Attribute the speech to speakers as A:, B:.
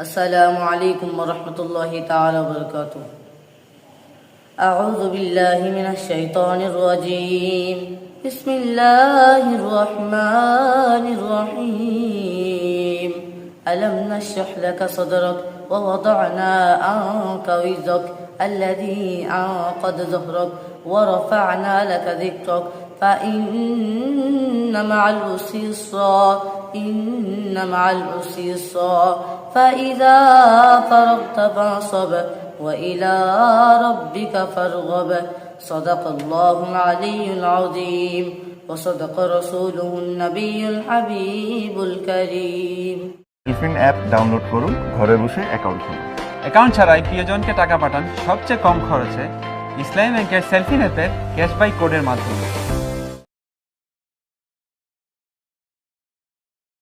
A: السلام عليكم ورحمة الله تعالى وبركاته. أعوذ بالله من الشيطان الرجيم. بسم الله الرحمن الرحيم. ألم نشرح لك صدرك ووضعنا عنك وزرك الذي أنقض ظهرك ورفعنا لك ذكرك فإن مع العسر يسرا إن مع العسر يسرا فإذا فرغت فانصب وإلى ربك فارغب صدق الله العلي العظيم وصدق رسوله النبي الحبيب الكريم
B: tiffin app download করুন ঘরে বসে অ্যাকাউন্ট খুলুন
C: অ্যাকাউন্ট ছাড়াই প্রিয়জনকে টাকা পাঠান সবচেয়ে কম খরচে ইসলামী ব্যাংকের সেলফি অ্যাপের ক্যাশবাই কোডের মাধ্যমে